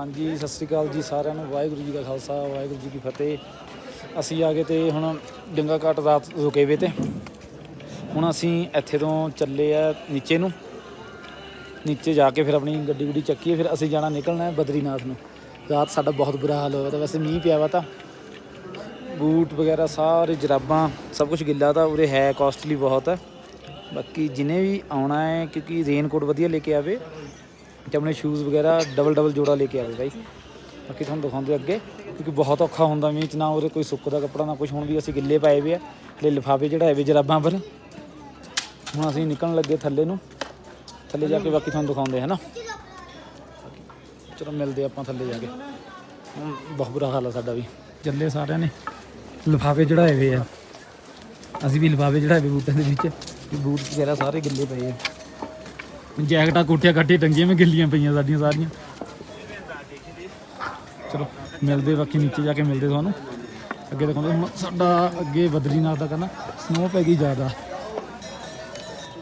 ਹਾਂਜੀ, ਸਤਿ ਸ੍ਰੀ ਅਕਾਲ ਜੀ ਸਾਰਿਆਂ ਨੂੰ। ਵਾਹਿਗੁਰੂ ਜੀ ਕਾ ਖਾਲਸਾ, ਵਾਹਿਗੁਰੂ ਜੀ ਕੀ ਫਤਿਹ। ਅਸੀਂ ਆ ਗਏ ਤੇ ਹੁਣ ਗੰਗਾ ਘਾਟ ਰਾਤ ਰੁਕੇ ਵੇ ਤੇ। ਹੁਣ ਅਸੀਂ ਇੱਥੇ ਤੋਂ ਚੱਲੇ ਆ ਨੀਚੇ ਨੂੰ। ਨੀਚੇ ਜਾ ਕੇ ਫਿਰ ਆਪਣੀ ਗੱਡੀ ਗੁੱਡੀ ਚੱਕੀਏ, ਫਿਰ ਅਸੀਂ ਜਾਣਾ ਨਿਕਲਣਾ ਹੈ ਬਦਰੀਨਾਥ ਨੂੰ। ਰਾਤ ਸਾਡਾ ਬਹੁਤ ਬੁਰਾ ਹਾਲ ਹੋਇਆ ਤਾਂ ਵੈਸੇ ਮੀਂਹ ਪਿਆ ਵਾ ਤਾਂ। ਬੂਟ ਵਗੈਰਾ, ਸਾਰੇ ਜਰਾਬਾਂ, ਸਭ ਕੁਝ ਗਿੱਲਾ ਤਾਂ ਉਰੇ ਹੈ ਕਾਸਟਲੀ ਬਹੁਤ ਹੈ। ਬਾਕੀ ਜਿਹਨੇ ਵੀ ਆਉਣਾ ਹੈ, ਕਿਉਂਕਿ ਰੇਨਕੋਟ ਵਧੀਆ ਲੈ ਕੇ ਆਵੇ ਤੇ ਆਪਣੇ ਸ਼ੂਜ਼ ਵਗੈਰਾ ਡਬਲ ਡਬਲ ਜੋੜਾ ਲੈ ਕੇ ਆਵੇ ਬਾਈ ਬਾਕੀ ਤੁਹਾਨੂੰ ਦਿਖਾਉਂਦੇ ਅੱਗੇ, ਕਿਉਂਕਿ ਬਹੁਤ ਔਖਾ ਹੁੰਦਾ ਮੀਂਹ ਚ, ਨਾ ਉਹਦੇ ਕੋਈ ਸੁੱਕਦਾ ਕੱਪੜਾ, ਨਾ ਕੁਝ ਹੁਣ ਵੀ ਅਸੀਂ ਗਿੱਲੇ ਪਾਏ ਵੇ ਆ ਲੈ ਲਿਫਾਫੇ ਚੜਾਏ ਵੇ ਜਰਾਬਾਂ ਪਰ। ਹੁਣ ਅਸੀਂ ਨਿਕਲਣ ਲੱਗੇ ਥੱਲੇ ਨੂੰ। ਥੱਲੇ ਜਾ ਕੇ ਬਾਕੀ ਤੁਹਾਨੂੰ ਦਿਖਾਉਂਦੇ ਹੈ ਨਾ ਚਲੋ ਮਿਲਦੇ ਆਪਾਂ ਥੱਲੇ ਜਾ ਕੇ। ਬਹੁਤ ਬੁਰਾ ਹਾਲ ਆ ਸਾਡਾ ਵੀ। ਚੱਲੇ ਸਾਰਿਆਂ ਨੇ ਲਿਫਾਫੇ ਚੜਾਏ ਹੋਏ ਆ। ਅਸੀਂ ਵੀ ਲਿਫਾਫੇ ਚੜਾਏ ਵੇ ਬੂਟਾਂ ਦੇ ਵਿੱਚ। ਬੂਟ ਵਗੈਰਾ ਸਾਰੇ ਗਿੱਲੇ ਪਏ ਆ। ਜੈਕਟਾਂ ਕੋਟੀਆਂ ਕੱਟੇ ਟੰਗੀਆਂ ਮੈਂ ਗਿੱਲੀਆਂ ਪਈਆਂ ਸਾਡੀਆਂ ਸਾਰੀਆਂ। ਚਲੋ, ਮਿਲਦੇ ਬਾਕੀ ਨੀਚੇ ਜਾ ਕੇ ਮਿਲਦੇ ਤੁਹਾਨੂੰ। ਅੱਗੇ ਦਿਖਾਉਂਦੇ ਸਾਡਾ ਅੱਗੇ ਬਦਰੀਨਾਥ ਦਾ ਕਰਨਾ ਸਨੋ ਪੈ ਗਈ ਜ਼ਿਆਦਾ।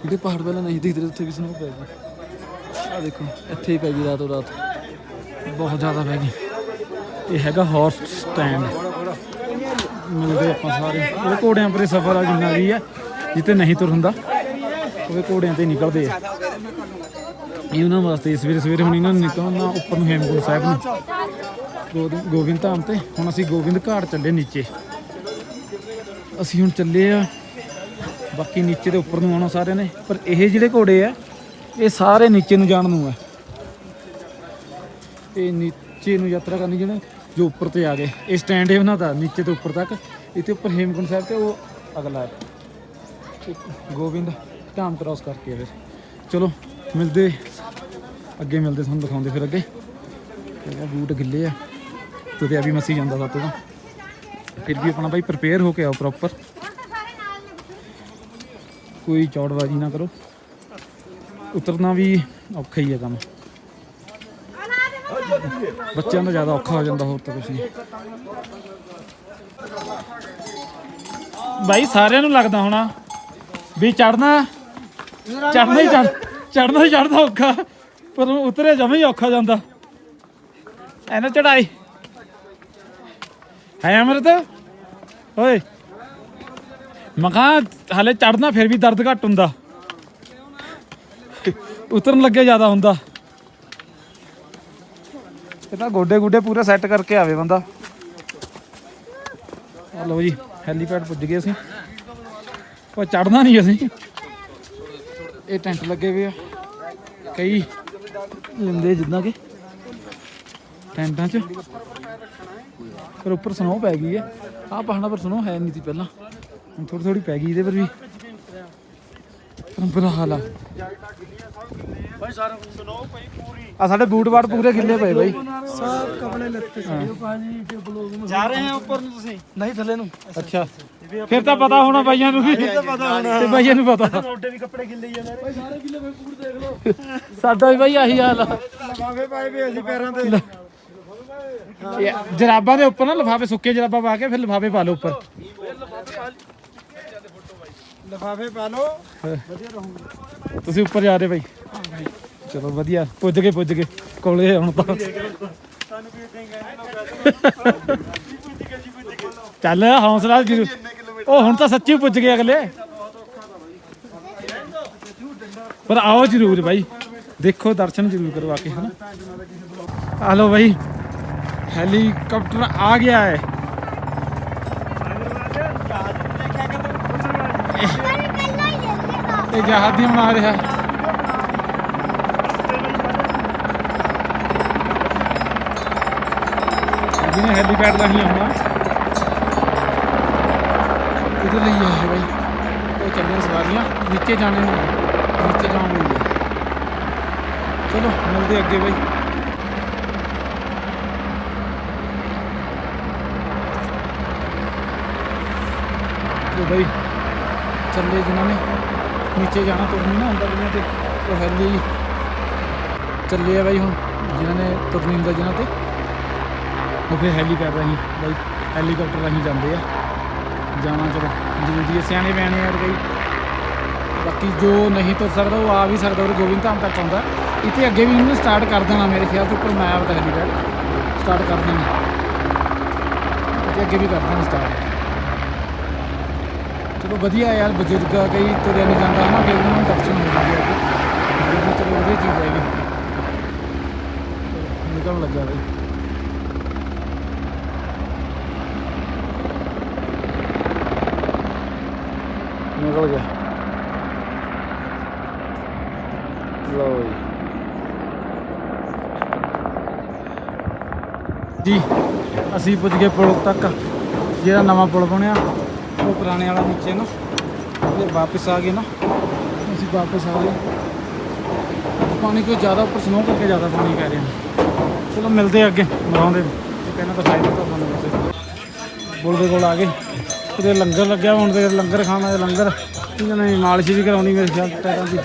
ਜਿਹੜੇ ਪਹਾੜ ਪਹਿਲਾਂ ਨਹੀਂ ਦਿਖਦੇ, ਉੱਥੇ ਵੀ ਸਨੋ ਪੈ ਗਈ। ਆ ਦੇਖੋ, ਇੱਥੇ ਹੀ ਪੈ ਗਈ ਰਾਤੋਂ ਰਾਤ। ਬਹੁਤ ਜ਼ਿਆਦਾ ਪੈ ਗਈ। ਇਹ ਹੈਗਾ ਹਾਰਸ ਸਟੈਂਡ ਮਿਲਦੇ ਆਪਾਂ ਸਾਰੇ। ਇਹ ਘੋੜਿਆਂ ਪਰੇ ਸਫ਼ਰ ਆ ਜਿੰਨਾ ਵੀ ਹੈ ਜਿੱਤੇ ਨਹੀਂ ਤੁਰ ਹੁੰਦਾ। ਉਹ ਘੋੜਿਆਂ ਤੇ ਨਿਕਲਦੇ ਆ। ਇਹ ਉਹਨਾਂ ਵਾਸਤੇ ਸਵੇਰੇ ਸਵੇਰੇ ਹੁਣ ਇਹਨਾਂ ਨੂੰ ਨਿਕਲਣਾ ਉੱਪਰ ਨੂੰ ਹੇਮਕੁੰਟ ਸਾਹਿਬ ਨੂੰ। ਗੋਬਿੰਦ- ਗੋਬਿੰਦ ਧਾਮ ਤੇ ਹੁਣ ਅਸੀਂ ਗੋਬਿੰਦ ਘਾਟ ਚੱਲੇ ਨੀਚੇ। ਅਸੀਂ ਹੁਣ ਚੱਲੇ ਆ, ਬਾਕੀ ਨੀਚੇ ਦੇ ਉੱਪਰ ਨੂੰ ਆਉਣਾ ਸਾਰਿਆਂ ਨੇ। ਪਰ ਇਹ ਜਿਹੜੇ ਘੋੜੇ ਆ, ਇਹ ਸਾਰੇ ਨੀਚੇ ਨੂੰ ਜਾਣ ਨੂੰ ਆ। ਇਹ ਨੀਚੇ ਨੂੰ ਯਾਤਰਾ ਕਰਨੀ ਜਿਹੜੇ ਜੋ ਉੱਪਰ ਤੇ ਆ ਗਏ। ਇਹ ਸਟੈਂਡ ਹੈ ਉਹਨਾਂ ਦਾ, ਨੀਚੇ ਤੋਂ ਉੱਪਰ ਤੱਕ। ਇੱਥੇ ਉੱਪਰ ਹੇਮਕੁੰਟ ਸਾਹਿਬ ਤੇ ਉਹ ਅਗਲਾ ਹੈ। ਤੇ ਗੋਬਿੰਦ। ਧਾਮ ਕ੍ਰਾਸ ਕਰਕੇ ਫਿਰ। ਚਲੋ, ਮਿਲਦੇ। ਅੱਗੇ ਮਿਲਦੇ ਤੁਹਾਨੂੰ ਦਿਖਾਉਂਦੇ ਫਿਰ ਅੱਗੇ। ਇਹ ਬੂਟ ਗਿੱਲੇ ਆ। ਤੇ ਅਭੀ ਮਸੀ ਜਾਂਦਾ ਸਾਤੋਂ ਤਾਂ। ਫਿਰ ਵੀ ਆਪਣਾ ਭਾਈ ਪ੍ਰਪੇਅਰ ਹੋ ਕੇ ਆਓ ਪ੍ਰੋਪਰ ਕੋਈ ਚੌੜਬਾਜੀ ਨਾ ਕਰੋ। ਉਤਰਨਾ ਵੀ ਔਖਾ ਹੀ ਹੈ ਕੰਮ। ਬੱਚਿਆਂ ਦਾ ਜ਼ਿਆਦਾ ਔਖਾ ਹੋ ਜਾਂਦਾ ਹੋਰ ਤਾਂ ਕੁਝ ਨਹੀਂ। ਭਾਈ ਸਾਰਿਆਂ ਨੂੰ ਲੱਗਦਾ ਹੋਣਾ ਵੀ ਚੜਨਾ ਚੜਨਾ ਹੀ ਚੜ ਚੜਨਾ ਹੀ ਚੜਦਾ ਔਖਾ। ਪਰ ਉਤਰੇ ਜਮਾ ਹੀ ਔਖਾ ਜਾਂਦਾ। ਐਨਾ ਚੜਾਈ ਹੈ ਅਮਰਤ? ਓਏ। ਮਖਾ ਹਲੇ ਚੜਨਾ ਫਿਰ ਵੀ ਦਰਦ ਘੱਟ ਹੁੰਦਾ। ਉਤਰਨ ਲੱਗੇ ਜ਼ਿਆਦਾ ਹੁੰਦਾ। ਇਹ ਤਾਂ ਗੋਡੇ ਗੁੱਡੇ ਪੂਰੇ ਸੈੱਟ ਕਰਕੇ ਆਵੇ ਬੰਦਾ। ਆ ਲਓ ਜੀ ਹੈਲੀਪੈਡ ਪੁੱਜ ਗਏ ਅਸੀਂ। ਪਰ ਚੜਨਾ ਨਹੀਂ ਅਸੀਂ। ਇਹ ਟੈਂਟ ਲੱਗੇ ਹੋਏ ਆ। ਕਈ। ਲੈਂਦੇ ਜਿੱਦਾਂ ਕਿ? ਟੈਂਟਾਂ 'ਚ। ਪਰ ਉੱਪਰ ਸਨੋ ਪੈ ਗਈ ਹੈ ਆਹ ਪਹਾੜਾਂ ਪਰ ਸਨੋ ਹੈ ਨਹੀਂ ਸੀ ਪਹਿਲਾਂ। ਹੁਣ ਥੋੜੀ ਥੋੜੀ ਪੈ ਗਈ ਇਹਦੇ ਪਰ ਵੀ। ਬੁਰਾ ਹਾਲ ਆ। ਭਾਈ ਸਾਰਾ ਸੁਣੋ ਭਾਈ ਪੂਰੀ। ਆ ਸਾਡੇ ਬੂਟ ਬਾਟ ਪੂਰੇ ਗਿੱਲੇ ਪਏ ਬਾਈ। ਸਭ ਕਪੜੇ ਲੱਤੇ ਸੀ। ਭਾਜੀ ਕੇ ਬਲੌਗ ਜਾ ਰਹੇ ਆ ਉੱਪਰ ਨੂੰ ਤੁਸੀਂ? ਨਹੀਂ ਥੱਲੇ ਨੂੰ। ਅੱਛਾ। ਫਿਰ ਤਾਂ ਪਤਾ ਹੋਣਾ ਬਾਈਆਂ ਨੂੰ ਵੀ। ਪਤਾ ਹੋਣਾ ਤੇ ਬਾਈਆਂ ਨੂੰ ਪਤਾ। ਤੁਹਾਡੇ ਵੀ ਕੱਪੜੇ ਗਿੱਲੇ ਜਾਂਦੇ ਭਾਈ ਸਾਰੇ ਗਿੱਲੇ ਭਾਈ ਬੂਟ ਦੇਖ ਲਓ। ਸਾਡਾ ਵੀ ਬਾਈ ਆਹੀ ਹਾਲ ਆ। ਲਫਾਫੇ ਪਾਏ ਵੀ ਅਸੀਂ ਪੈਰਾਂ ਤੇ। ਜਰਾਬਾਂ ਦੇ ਉੱਪਰ ਨਾ ਲਿਫਾਫੇ ਸੁੱਕੇ ਜਰਾਬਾਂ ਪਾ ਕੇ ਫਿਰ ਲਿਫਾਫੇ ਪਾ ਲਓ ਉੱਪਰ। ਲਫਾਫੇ ਪਾ ਲਓ। ਤੁਸੀਂ ਉੱਪਰ ਜਾ ਰਹੇ ਬਾਈ। ਚਲੋ ਵਧੀਆ ਪੁੱਜ ਗਏ ਪੁੱਜ ਗਏ। ਕੋਲੇ ਹੁਣ ਤਾਂ। ਸਾਨੂੰ ਵੀ ਦੇਂਗੇ ਚੱਲ ਹੌਸਲਾ ਜਰੂਰ। ਉਹ ਹੁਣ ਤਾਂ ਸੱਚੀ ਪੁੱਜ ਗਏ ਅਗਲੇ। ਪਰ ਆਓ ਜਰੂਰ ਬਾਈ। ਦੇਖੋ, ਦਰਸ਼ਨ ਜਰੂਰ ਕਰਵਾ ਕੇ, ਹਨਾ? ਆ ਲਓ ਬਾਈ, ਹੈਲੀਕਾਪਟਰ ਆ ਗਿਆ ਹੈ। ਇਹ ਜਹਾਜ਼ ਹੀ ਬਣਾ ਰਿਹਾ। ਜਿਹਨੇ ਹੈਲੀਪੈਡ ਰਾਹੀਂ ਆਉਣਾ। ਇਧਰ ਲਈ ਆ ਬਾਈ। ਉਹ ਚੱਲੀਆਂ ਸਵਾਰੀਆਂ, ਨੀਚੇ ਜਾਣੇ ਨੀਚੇ ਜਾਣ ਲਈ ਚਲੋ, ਮਿਲਦੇ ਅੱਗੇ ਬਾਈ। ਤੇ ਬਾਈ, ਚੱਲੇ ਜਿਨ੍ਹਾਂ ਨੇ। ਨੀਚੇ ਜਾਣਾ ਤੁਰਨੀ ਨਾ ਹੁੰਦਾ ਜਿਨ੍ਹਾਂ ਤੇ, ਉਹ ਹੈਲੀ ਚੱਲੇ ਆ ਬਾਈ ਹੁਣ, ਜਿਨ੍ਹਾਂ ਨੇ ਤੁਰਨੀ ਹੁੰਦਾ ਜਿਨ੍ਹਾਂ ਤੇ। ਉਹ ਫਿਰ ਹੈਲੀਕਾਪਟਰ ਰਾਹੀਂ, ਬਾਈ, ਹੈਲੀਕਾਪਟਰ ਰਾਹੀਂ ਜਾਂਦੇ ਆ। ਜਾਣਾ ਚਲੋ। ਜ਼ਰੂਰੀ ਹੈ ਸਿਆਣੇ ਬਿਆਣੇ ਯਾਰ ਬਈ ਬਾਕੀ ਜੋ ਨਹੀਂ ਤੁਰ ਸਕਦਾ ਉਹ ਆ ਵੀ ਸਕਦਾ। ਉਹ ਗੋਬਿੰਦ ਧਾਮ ਤੱਕ ਆਉਂਦਾ। ਇੱਥੇ ਅੱਗੇ ਵੀ ਇਹਨੂੰ ਸਟਾਰਟ ਕਰ ਦੇਣਾ ਮੇਰੇ ਖਿਆਲ ਤੋਂ ਉੱਪਰ ਮੈਪ ਤਾਂ ਹੈਲੀਪੈਡ ਸਟਾਰਟ ਕਰ ਦੇਣਾ। ਇੱਥੇ ਅੱਗੇ ਵੀ ਕਰ ਦੇਣਾ ਸਟਾਰਟ ਚਲੋ ਵਧੀਆ ਯਾਰ ਬਜ਼ੁਰਗ ਆ, ਕਈ ਤੁਰਿਆ ਨਹੀਂ ਜਾਂਦਾ ਹੈ ਫਿਰ ਉਹਨਾਂ ਨੂੰ ਦਰਸ਼ਨ ਹੋ ਜਾਂਦੇ ਆ ਚਲੋ ਵਧੀਆ ਚੀਜ਼ ਹੈ ਇਹ ਵੀ। ਨਿਕਲਣ ਲੱਗਾ ਬਈ। ਨਿਕਲ ਗਿਆ। ਲਓ ਜੀ। ਜੀ, ਅਸੀਂ ਪੁੱਜ ਗਏ ਪੁਲ ਤੱਕ। ਜਿਹੜਾ ਨਵਾਂ ਪੁਲ ਬਣਿਆ, ਉਹ ਪੁਰਾਣੇ ਵਾਲਾ ਨੀਚੇ ਨਾ। ਫਿਰ ਵਾਪਸ ਆ ਗਏ ਨਾ। ਅਸੀਂ ਵਾਪਸ ਆ ਗਏ। ਪਾਣੀ ਕੋਈ ਜ਼ਿਆਦਾ ਉੱਪਰ ਸਨੋ ਕਰਕੇ ਜ਼ਿਆਦਾ ਪਾਣੀ ਪੈ ਰਿਹਾ? ਚਲੋ ਮਿਲਦੇ ਅੱਗੇ ਮਰਾਉਂਦੇ ਤੇ ਪਹਿਲਾਂ ਤਾਂ ਦਿੱਤਾ ਤੋਂ ਬੰਦ ਪੁਲ ਦੇ ਕੋਲ ਆ ਗਏ। ਉਹਦੇ ਲੰਗਰ ਲੱਗਿਆ, ਹੁਣ ਤੇ ਲੰਗਰ ਖਾਣਾ ਤੇ ਲੰਗਰ। ਇਹਨਾਂ ਨੇ ਮਾਲਿਸ਼ ਵੀ ਕਰਾਉਣੀ ਮੇਰੇ ਖਿਆਲ ਟਾਇਰਾਂ ਦੀ।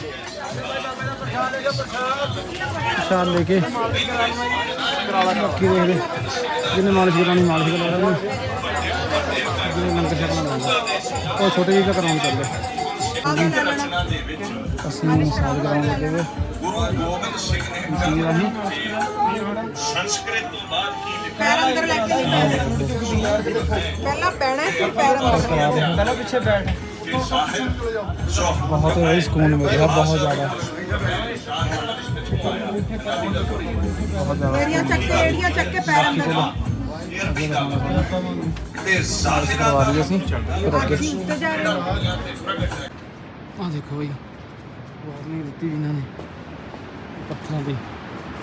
ਪ੍ਰਸ਼ਾਦ ਲੈ ਕੇ ਬਾਕੀ ਦੇਖਦੇ। ਜਿਹਨੇ ਮਾਲਿਸ਼ ਕਰਾਉਣੀ, ਮਾਲਿਸ਼ ਕਰਾ ਲੈਣੀ। ਜਿਹਨੇ ਲੰਗਰ ਛਕਣਾ ਉਹ ਛੋਟੇ ਜਿਹੇ ਦਾ ਕਰਾਉਣ ਚੱਲੇ ਅਸੀਂ ਮਸਾਜ ਕਰਾਉਣ ਲੱਗੇ ਵੇ। ਜੀ ਰਾਹੀਂ ਪੈਰ ਅੰਦਰ ਲੈ ਕੇ ਪਹਿਲਾਂ ਪੈਣਾ ਫਿਰ ਪੈਰ ਅੰਦਰ। ਕਰਾ ਰਹੇ ਹਾਂ ਪਹਿਲਾਂ ਪਿੱਛੇ ਬੈਠ। ਬਹੁਤ ਹੀ ਸਕੂਨ ਮਿਲ ਰਿਹਾ ਬਹੁਤ ਜ਼ਿਆਦਾ ਬਹੁਤ ਜ਼ਿਆਦਾ। ਮੇਰੀਆਂ ਚੱਕ ਕੇ ਰੇੜੀਆਂ ਚੱਕ ਕੇ ਪੈਰ ਅੰਦਰ। ਕਰਵਾ ਰਹੀ ਅਸੀਂ ਫਿਰ ਅੱਗੇ। ਤੇ ਜਾ ਰਹੇ ਹੋ ਆ ਦੇਖੋ ਬਈ। ਵਾਰਨਿੰਗ ਦਿੱਤੀ ਵੀ ਇਹਨਾਂ ਨੇ। ਪੱਥਰਾਂ ਦੀ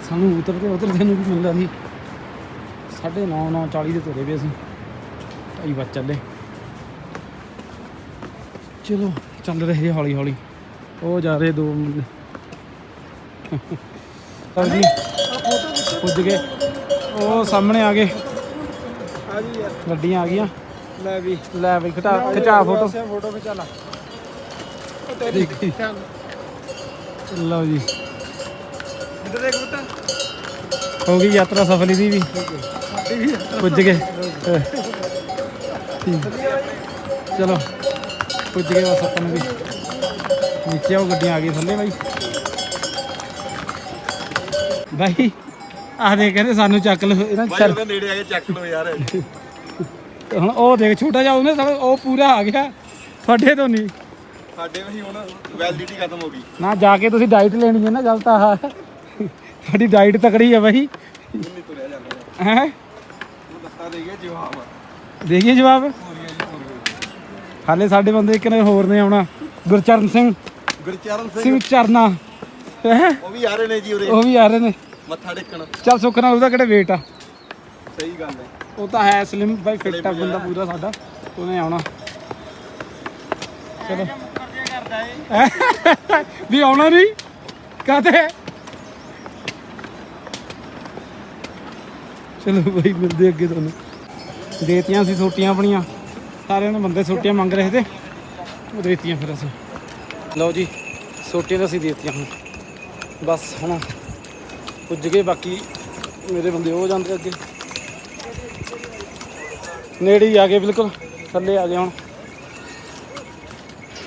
ਸਾਨੂੰ ਉਤਰਦੇ ਉਤਰਦੇ ਨੂੰ ਵੀ ਮਿਲਦਾ ਸੀ ਸਾਢੇ ਨੌ ਨੌ 40 ਦੇ ਤੁਰੇ ਵੀ ਅਸੀਂ। ਢਾਈ ਵੱਜ ਚੱਲੇ। ਚਲੋ ਚੱਲ ਰਹੇ ਹੌਲੀ ਹੌਲੀ ਉਹ ਜਾ ਰਹੇ ਦੋ ਮੁੰਡੇ। ਚਲ ਜੀ ਪੁੱਜ ਗਏ। ਉਹ ਸਾਹਮਣੇ ਆ ਗਏ। ਆ ਜੀ ਗੱਡੀਆਂ ਆ ਗਈਆਂ। ਲੈ ਵੀ। ਲੈ ਬਈ ਖਿਚਾ ਖਿਚਾ ਫੋਟੋ। ਫੋਟੋ ਖਿਚਾ ਲਾ। ਦੇਖੀ। ਲਓ ਜੀ। ਇੱਧਰ ਦੇਖ ਪੁੱਤ। ਹੋ ਗਈ ਯਾਤਰਾ ਸਫਲੀ ਦੀ ਵੀ। ਪੁੱਜ ਗਏ। ਠੀਕ। ਚਲੋ ਪੁੱਜ ਗਏ ਬਸ ਆਪਾਂ ਨੂੰ ਵੀ। ਨੀਚੇ ਉਹ ਗੱਡੀਆਂ ਆ ਗਈ ਥੱਲੇ ਬਾਈ। ਬਾਈ ਆਹ ਦੇ ਕਹਿੰਦੇ ਸਾਨੂੰ ਚੱਕ ਲਓ ਇਹਨਾਂ ਚੱਲ। ਨੇੜੇ ਆ ਕੇ ਚੱਕ ਲਓ ਯਾਰ। ਹੁਣ ਉਹ ਦੇਖ ਛੋਟਾ ਜਿਹਾ ਉਹਨੇ ਉਹ ਪੂਰਾ ਆ ਗਿਆ। ਤੁਹਾਡੇ ਤੋਂ ਨਹੀਂ। ਸਾਡੇ ਵੀ ਹੁਣ ਵੈਲਿਡਿਟੀ ਖਤਮ ਹੋ ਗਈ। ਨਾ ਜਾ ਕੇ ਤੁਸੀਂ ਡਾਈਟ ਲੈਣੀ ਹੈ ਨਾ ਗੱਲ ਤਾਂ ਆਹ ਤੁਹਾਡੀ ਡਾਈਟ ਤਕੜੀ ਹੈ ਬਾਈ। ਨਹੀਂ ਤੁਰਿਆ ਜਾਂਦਾ ਹੈ? ਉਹ ਦੱਸਾ ਦੇ ਗਿਆ ਜਵਾਬ। ਦੇਖੀਏ ਜਵਾਬ? ਜੀ ਹਾਲੇ ਸਾਡੇ ਬੰਦੇ ਇੱਕ ਨੇ ਹੋਰ ਨੇ ਆਉਣਾ। ਗੁਰਚਰਨ ਸਿੰਘ। ਗੁਰਚਰਨ ਸਿੰਘ। ਸਿੰਘ ਚਰਨਾ ਹੈਂ? ਉਹ ਵੀ ਆ ਰਹੇ ਨੇ ਜੀ ਉਰੇ। ਉਹ ਵੀ ਆ ਰਹੇ ਨੇ। ਮੱਥਾ ਟੇਕਣ। ਚੱਲ ਸੁੱਖ ਨਾਲ ਉਹਦਾ ਕਿਹੜਾ weight ਆ? ਸਹੀ ਗੱਲ ਹੈ। ਉਹ ਤਾਂ ਹੈ ਸਲਿਮ ਬਾਈ ਫਿੱਟ ਆ। ਬੰਦਾ ਪੂਰਾ ਸਾਡਾ। ਉਹਨੇ ਆਉਣਾ। ਚਲੋ। ਵੀ ਆਉਣਾ ਨਹੀਂ? ਕਾਤੇ ਚਲੋ ਬਾਈ, ਮਿਲਦੇ ਅੱਗੇ ਤੁਹਾਨੂੰ। ਦੇਤੀਆਂ ਸੀ ਸੋਟੀਆਂ ਆਪਣੀਆਂ। ਸਾਰਿਆਂ ਨੇ ਬੰਦੇ ਛੋਟੀਆਂ ਮੰਗ ਰਹੇ ਤੇ ਉਹ ਦੇਤੀਆਂ ਫਿਰ ਅਸੀਂ। ਲਓ ਜੀ ਛੋਟੀਆਂ ਤਾਂ ਅਸੀਂ ਦੇਤੀਆਂ ਹੁਣ। ਬਸ ਹੁਣ ਪੁੱਜ ਗਏ, ਬਾਕੀ ਮੇਰੇ ਬੰਦੇ ਉਹ ਜਾਂਦੇ ਅੱਗੇ। ਨੇੜੇ ਹੀ ਆ ਗਏ, ਬਿਲਕੁਲ। ਥੱਲੇ ਆ ਗਏ ਹੁਣ।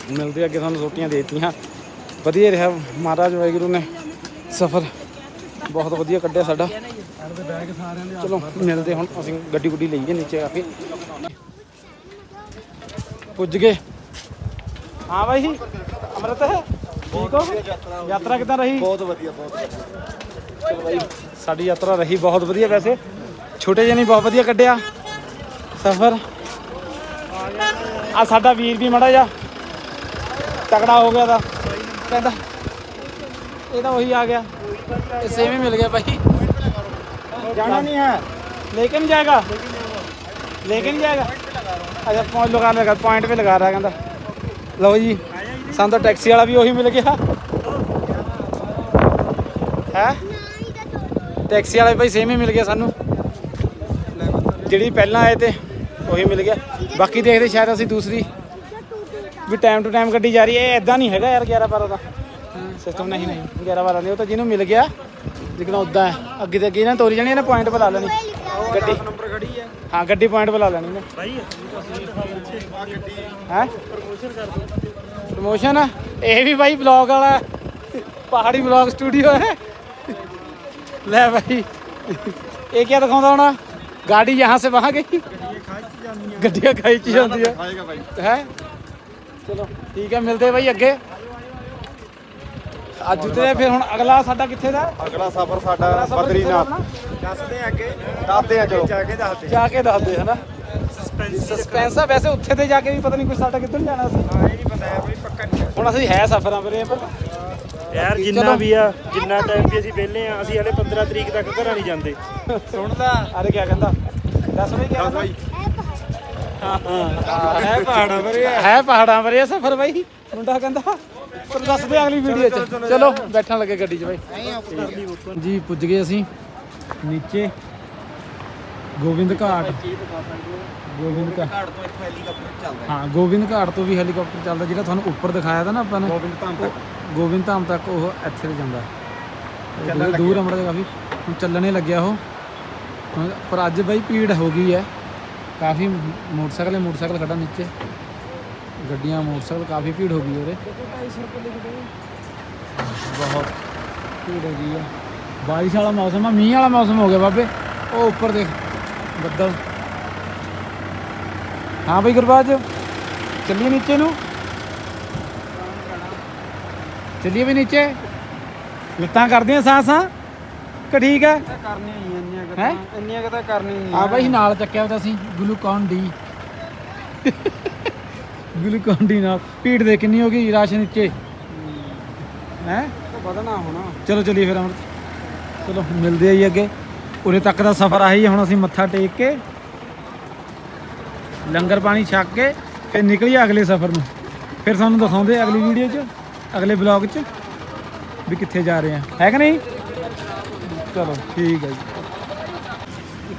ਮਿਲਦੇ ਅੱਗੇ ਸਾਨੂੰ ਛੋਟੀਆਂ ਦੇਤੀਆਂ। ਵਧੀਆ ਰਿਹਾ ਮਹਾਰਾਜ ਵਾਹਿਗੁਰੂ ਨੇ ਸਫ਼ਰ। ਬਹੁਤ ਵਧੀਆ ਕੱਢਿਆ ਸਾਡਾ। ਦੇ ਚਲੋ ਮਿਲਦੇ ਹੁਣ ਅਸੀਂ ਗੱਡੀ ਗੁੱਡੀ ਲਈਏ ਨੀਚੇ ਆ ਕੇ। ਪੁੱਜ ਗਏ। ਹਾਂ ਬਾਈ ਜੀ ਅਮਰਤ ਹੈ? ਠੀਕ ਹੋ ਯਾਤਰਾ ਕਿਦਾਂ ਰਹੀ? ਬਹੁਤ ਵਧੀਆ ਬਹੁਤ ਬਾਈ ਸਾਡੀ ਯਾਤਰਾ ਰਹੀ ਬਹੁਤ ਵਧੀਆ ਵੈਸੇ। ਛੋਟੇ ਜਿਹੇ ਨੇ ਬਹੁਤ ਵਧੀਆ ਕੱਢਿਆ। ਸਫ਼ਰ। ਆ ਸਾਡਾ ਵੀਰ ਵੀ ਮੜਾ ਜਾ ਤਕੜਾ ਹੋ ਗਿਆ ਦਾ ਕਹਿੰਦਾ ਇਹ ਤਾਂ ਉਹੀ ਆ ਗਿਆ ਇਹ ਸੇਮ ਹੀ ਮਿਲ ਗਿਆ ਭਾਈ जाना नहीं है लेके नहीं जाएगा लेके नहीं जाएगा अच्छा पॉइंट लगा लगा पॉइंट पे लगा रहा है कहता लो जी ਸਾਨੂੰ ਤਾਂ ਟੈਕਸੀ ਵਾਲਾ ਵੀ ਉਹੀ ਮਿਲ ਗਿਆ ਹੈ ਟੈਕਸੀ ਵਾਲਾ ਵੀ ਭਾਈ ਸੇਮ ਹੀ ਮਿਲ ਗਿਆ ਸਾਨੂੰ ਜਿਹੜੀ ਪਹਿਲਾਂ ਆਏ ਤੇ ਉਹੀ ਮਿਲ ਗਿਆ ਬਾਕੀ ਦੇਖਦੇ ਸ਼ਾਇਦ ਅਸੀਂ ਦੂਸਰੀ ਵੀ ਟਾਈਮ ਟੂ ਟਾਈਮ ਗੱਡੀ ਜਾ ਰਹੀ ਹੈ ਇਹ ਇਦਾਂ ਨਹੀਂ ਹੈਗਾ ਯਾਰ 11 12 ਦਾ। ਸਿਸਟਮ ਨਹੀਂ ਨਹੀਂ 11 12 ਨਹੀਂ ਉਹ ਤਾਂ ਜਿਹਨੂੰ ਮਿਲ ਗਿਆ ਜਿਕਣਾ ਉਦਾਂ ਹੈ। ਅੱਗੇ ਤੇ ਅੱਗੇ ਇਹਨਾਂ ਤੋਰੀ ਜਾਣੀ ਇਹਨਾਂ ਪੁਆਇੰਟ ਬੁਲਾ ਲੈਣੀ। ਗੱਡੀ। ਨੰਬਰ ਖੜੀ ਹੈ ਹਾਂ ਗੱਡੀ ਪੁਆਇੰਟ ਬੁਲਾ ਲੈਣੀ ਨੇ ਭਾਈ ਆ ਗੱਡੀ ਹੈ? ਪ੍ਰਮੋਸ਼ਨ ਇਹ ਵੀ ਬਾਈ ਬਲੌਗ ਵਾਲਾ। ਪਹਾੜੀ ਬਲੌਗ ਸਟੂਡੀਓ ਹੈ। ਲੈ ਭਾਈ ਇਹ ਕੀ ਦਿਖਾਉਂਦਾ ਹੋਣਾ? ਗਾੜੀ ਯਹਾਂ ਸੇ ਵਹਾਂ ਗਈ? ਗੱਡੀਆਂ ਖਾਈ ਚ ਜਾਂਦੀ ਹੈ ਖਾਏਗਾ ਭਾਈ ਹੈ? ਚਲੋ ਠੀਕ ਹੈ ਮਿਲਦੇ ਭਾਈ ਅੱਗੇ। ਅੱਜ ਉਤਰੇ ਫਿਰ ਹੁਣ ਅਗਲਾ ਸਾਡਾ ਕਿੱਥੇ ਦਾ? ਅਗਲਾ ਸਫ਼ਰ ਸਾਡਾ ਬਦਰੀਨਾਥ ਦੱਸਦੇ ਅੱਗੇ। ਦੱਸਦੇ ਆ ਚਲੋ। ਜਾ ਕੇ ਦੱਸਦੇ ਜਾ ਕੇ ਦੱਸਦੇ ਹਨਾ? ਸਸਪੈਂਸ ਆ ਵੈਸੇ ਉੱਥੇ ਤੇ ਜਾ ਕੇ ਵੀ ਪਤਾ ਨਹੀਂ ਕੋਈ ਸਾਡਾ ਕਿੱਧਰ ਜਾਣਾ ਸੀ। ਹਾਂ ਇਹ ਨਹੀਂ ਪਤਾ ਹੈ ਬਈ ਪੱਕਾ ਨਹੀਂ ਹੁਣ ਅਸੀਂ ਹੈ ਸਫਰਾਂ ਪਰੇ ਪਰ। ਯਾਰ ਜਿੰਨਾ ਵੀ ਆ ਜਿੰਨਾ ਟਾਈਮ ਵੀ ਅਸੀਂ ਵਿਹਲੇ ਆ ਅਸੀਂ ਹਲੇ 15 ਤਰੀਕ ਤੱਕ ਘਰਾਂ ਨਹੀਂ ਜਾਂਦੇ। ਸੁਣਦਾ। ਅਰੇ ਕੀ ਕਹਿੰਦਾ? ਦੱਸ ਬਈ ਕੀ ਕਹਿੰਦਾ? ਹੈ ਪਹਾੜਾਂ ਪਰੇ ਹੈ ਪਹਾੜਾਂ ਪਰੇ ਸਫਰ ਬਾਈ। ਮੁੰਡਾ ਕਹਿੰਦਾ ਪਰ ਦੱਸਦੇ ਅਗਲੀ ਵੀਡੀਓ ਚ। ਚਲੋ ਬੈਠਣ ਲੱਗੇ ਗੱਡੀ 'ਚ ਬਾਈ। ਜੀ ਪੁੱਜ ਗਏ ਅਸੀਂ। ਨੀਚੇ। ਗੋਬਿੰਦ ਘਾਟ। ਗੋਬਿੰਦ ਘਾਟ। ਤੋਂ ਇੱਥੋਂ ਹੈਲੀਕਾਪਟਰ ਚੱਲਦਾ ਹਾਂ। ਗੋਬਿੰਦ ਘਾਟ ਤੋਂ ਵੀ ਹੈਲੀਕਾਪਟਰ ਚੱਲਦਾ ਜਿਹੜਾ ਤੁਹਾਨੂੰ ਉੱਪਰ ਦਿਖਾਇਆ ਤਾਂ ਨਾ ਆਪਾਂ ਨੇ। ਗੋਬਿੰਦ ਧਾਮ ਤੱਕ। ਗੋਬਿੰਦ ਧਾਮ ਤੱਕ ਉਹ ਇੱਥੇ ਤੇ ਜਾਂਦਾ। ਦੂਰ- ਅਮੜਾ ਕਾਫੀ। ਹੁਣ ਚੱਲਣੇ ਲੱਗਿਆ ਉਹ। ਪਰ ਅੱਜ ਬਈ ਭੀੜ ਹੋ ਗਈ ਹੈ। ਕਾਫੀ ਮੋਟਰਸਾਈਕਲ ਹੈ ਮੋਟਰਸਾਈਕਲ ਖੜਾ ਨੀਚੇ। ਗੱਡੀਆਂ ਮੋਟਰਸਾਈਕਲ ਕਾਫੀ ਭੀੜ ਹੋ ਗਈ ਉਹਦੇ ਬਹੁਤ ਭੀੜ ਹੋ ਗਈ ਹੈ ਬਾਰਿਸ਼ ਵਾਲਾ ਮੌਸਮ ਆ ਮੀਂਹ ਵਾਲਾ ਮੌਸਮ ਹੋ ਗਿਆ ਬਾਬੇ। ਉਹ ਉੱਪਰ ਦੇਖ ਬੱਦਲ। ਹਾਂ ਬਈ ਗੁਰਬਾਜ ਚੱਲੀਏ ਨੀਚੇ ਨੂੰ। ਚੱਲੀਏ ਵੀ ਨੀਚੇ। ਲੱਤਾਂ ਕਰਦੀਆਂ ਸਾਹ ਸਾਹ ਕਿ ਠੀਕ ਹੈ ਕਰਨੀ ਹੀ ਇੰਨੀਆਂ ਹੈ? ਇੰਨੀਆਂ ਕਿ ਤਾਂ ਕਰਨੀ ਹੀ ਆ। ਬਾਈ ਨਾਲ ਚੱਕਿਆ ਉਹਦਾ ਸੀ ਗਲੂਕੋਨ ਡੀ। ਗਲੂਕੋਨ ਡੀ ਨਾਲ। ਭੀੜ ਦੇ ਕਿੰਨੀ ਹੋ ਗਈ ਰਾਸ਼ਨ ਨੀਚੇ ਹੈ। ਵਧਣਾ ਹੋਣਾ। ਚਲੋ ਚਲੀਏ ਫਿਰ ਅਮਰਤ ਚਲੋ ਮਿਲਦੇ ਆ ਜੀ ਅੱਗੇ। ਉਰੇ ਤੱਕ ਦਾ ਸਫ਼ਰ ਆਹੀ ਹੈ ਹੁਣ ਅਸੀਂ ਮੱਥਾ ਟੇਕ ਕੇ ਲੰਗਰ ਪਾਣੀ ਛਕ ਕੇ ਫਿਰ ਨਿਕਲੀਏ ਅਗਲੇ ਸਫ਼ਰ ਨੂੰ। ਫਿਰ ਤੁਹਾਨੂੰ ਦਿਖਾਉਂਦੇ ਆ ਅਗਲੀ ਵੀਡੀਓ 'ਚ ਅਗਲੇ ਬਲੌਗ 'ਚ ਵੀ ਕਿੱਥੇ ਜਾ ਰਹੇ ਆ। ਹੈ ਕਿ ਨਹੀਂ? ਚਲੋ ਠੀਕ ਹੈ ਜੀ।